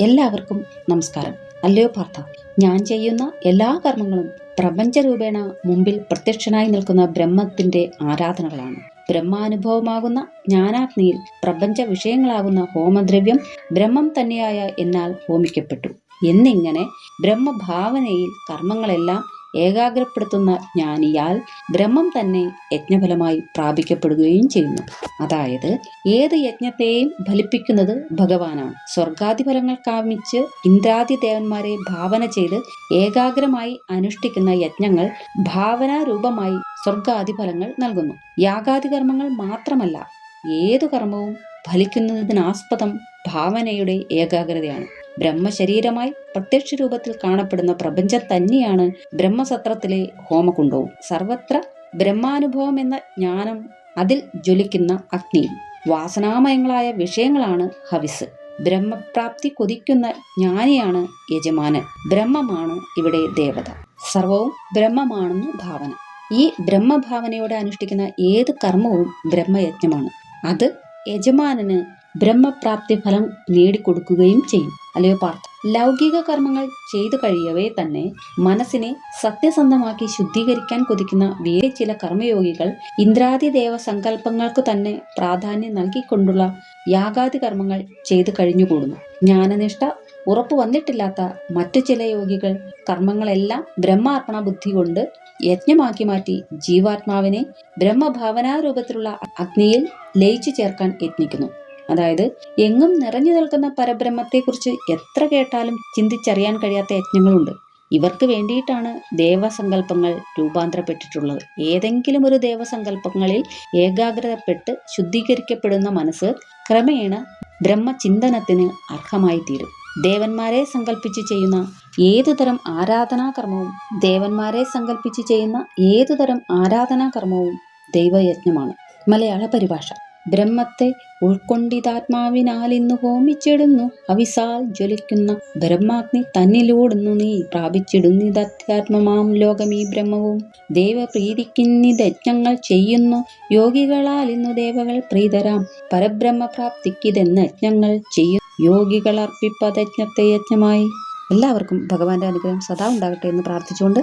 എല്ലാവർക്കും നമസ്കാരം. അല്ലയോ പാർത്ഥ ഞാൻ ചെയ്യുന്ന എല്ലാ കർമ്മങ്ങളും പ്രപഞ്ചരൂപേണ മുമ്പിൽ പ്രത്യക്ഷനായി നിൽക്കുന്ന ബ്രഹ്മത്തിന്റെ ആരാധനകളാണ്. ബ്രഹ്മാനുഭവമാകുന്ന ജ്ഞാനാഗ്നിയിൽ പ്രപഞ്ച വിഷയങ്ങളാകുന്ന ഹോമദ്രവ്യം ബ്രഹ്മം തന്നെയായ എന്നാൽ ഹോമിക്കപ്പെട്ടു. എന്നിങ്ങനെ ബ്രഹ്മഭാവനയിൽ കർമ്മങ്ങളെല്ലാം ഏകാഗ്രപ്പെടുത്തുന്ന ജ്ഞാനിയാൽ ബ്രഹ്മം തന്നെ യജ്ഞഫലമായി പ്രാപിക്കപ്പെടുകയും ചെയ്യുന്നു. അതായത് ഏത് യജ്ഞത്തെയും ഫലിപ്പിക്കുന്നത് ഭഗവാനാണ്. സ്വർഗാദി ഫലങ്ങൾ കാമിച്ച് ഇന്ദ്രാദി ദേവന്മാരെ ഭാവന ചെയ്ത് ഏകാഗ്രമായി അനുഷ്ഠിക്കുന്ന യജ്ഞങ്ങൾ ഭാവനാരൂപമായി സ്വർഗാദി ഫലങ്ങൾ നൽകുന്നു. യാഗാദി കർമ്മങ്ങൾ മാത്രമല്ല ഏതു കർമ്മവും ഫലിക്കുന്നതിനാസ്പദം ഭാവനയുടെ ഏകാഗ്രതയാണ്. ബ്രഹ്മശരീരമായി പ്രത്യക്ഷ രൂപത്തിൽ കാണപ്പെടുന്ന പ്രപഞ്ചം തന്നെയാണ് ബ്രഹ്മസത്രത്തിലെ ഹോമകുണ്ടവും സർവത്ര ബ്രഹ്മാനുഭവം എന്ന ജ്ഞാനം അതിൽ ജ്വലിക്കുന്ന അഗ്നിയും വാസനാമയങ്ങളായ വിഷയങ്ങളാണ് ഹവിസ്. ബ്രഹ്മപ്രാപ്തി കൊതിക്കുന്ന ജ്ഞാനിയാണ് യജമാനൻ. ബ്രഹ്മമാണ് ഇവിടെ ദേവത. സർവവും ബ്രഹ്മമാണെന്ന് ഭാവന. ഈ ബ്രഹ്മഭാവനയോടെ അനുഷ്ഠിക്കുന്ന ഏത് കർമ്മവും ബ്രഹ്മയജ്ഞമാണ്. അത് യജമാനന് ബ്രഹ്മപ്രാപ്തി ഫലം നേടിക്കൊടുക്കുകയും ചെയ്യും. അല്ലയോ പാർത്ഥ? ലൗകിക കർമ്മങ്ങൾ ചെയ്തു കഴിയവേ തന്നെ മനസ്സിനെ സത്യസന്ധമാക്കി ശുദ്ധീകരിക്കാൻ കൊതിക്കുന്ന വേറെ ചില കർമ്മയോഗികൾ ഇന്ദ്രാദി ദേവ സങ്കല്പങ്ങൾക്ക് തന്നെ പ്രാധാന്യം നൽകിക്കൊണ്ടുള്ള യാഗാദി കർമ്മങ്ങൾ ചെയ്തു കഴിഞ്ഞുകൂടുന്നു. ജ്ഞാനനിഷ്ഠ ഉറപ്പു വന്നിട്ടില്ലാത്ത മറ്റു ചില യോഗികൾ കർമ്മങ്ങളെല്ലാം ബ്രഹ്മാർപ്പണ ബുദ്ധി കൊണ്ട് യജ്ഞമാക്കി മാറ്റി ജീവാത്മാവിനെ ബ്രഹ്മഭാവനാരൂപത്തിലുള്ള അഗ്നിയിൽ ലയിച്ചു ചേർക്കാൻ യത്നിക്കുന്നു. അതായത് എങ്ങും നിറഞ്ഞു നിൽക്കുന്ന പരബ്രഹ്മത്തെക്കുറിച്ച് എത്ര കേട്ടാലും ചിന്തിച്ചറിയാൻ കഴിയാത്ത യജ്ഞങ്ങളുണ്ട്. ഇവർക്ക് വേണ്ടിയിട്ടാണ് ദേവസങ്കല്പങ്ങൾ രൂപാന്തരപ്പെട്ടിട്ടുള്ളത്. ഏതെങ്കിലും ഒരു ദേവസങ്കല്പങ്ങളിൽ ഏകാഗ്രതപ്പെട്ട് ശുദ്ധീകരിക്കപ്പെടുന്ന മനസ്സ് ക്രമേണ ബ്രഹ്മചിന്തനത്തിന് അർഹമായി തീരും ദേവന്മാരെ സങ്കല്പിച്ച് ചെയ്യുന്ന ഏതുതരം ആരാധനാകർമ്മവും ദേവന്മാരെ സങ്കല്പിച്ച് ചെയ്യുന്ന ഏതുതരം ആരാധനാകർമ്മവും ദൈവയജ്ഞമാണ്. മലയാള പരിഭാഷ. ബ്രഹ്മത്തെ ഉൾക്കൊണ്ടിതാത്മാവിനാൽ ഇന്ന് ഹോമിച്ചിടുന്നു. അവിസാൽ ജ്വലിക്കുന്ന ബ്രഹ്മാഗ്നി തന്നിലൂടുന്നു നീ. പ്രാപിച്ചിടുന്നിതധ്യാത്മമാം ലോകമീ ബ്രഹ്മവും. ദേവപ്രീതിക്കിന്നിതജ്ഞങ്ങൾ ചെയ്യുന്നു. യോഗികളാൽ ഇന്നു ദേവകൾ പ്രീതരാം. പരബ്രഹ്മപ്രാപ്തിക്കിതെന്ന് യജ്ഞങ്ങൾ ചെയ്യും. യോഗികൾ അർപ്പിപ്പതജ്ഞത്തെ യജ്ഞമായി. എല്ലാവർക്കും ഭഗവാന്റെ അനുഗ്രഹം സദാ ഉണ്ടാകട്ടെ എന്ന് പ്രാർത്ഥിച്ചുകൊണ്ട്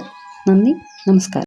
നന്ദി നമസ്കാരം.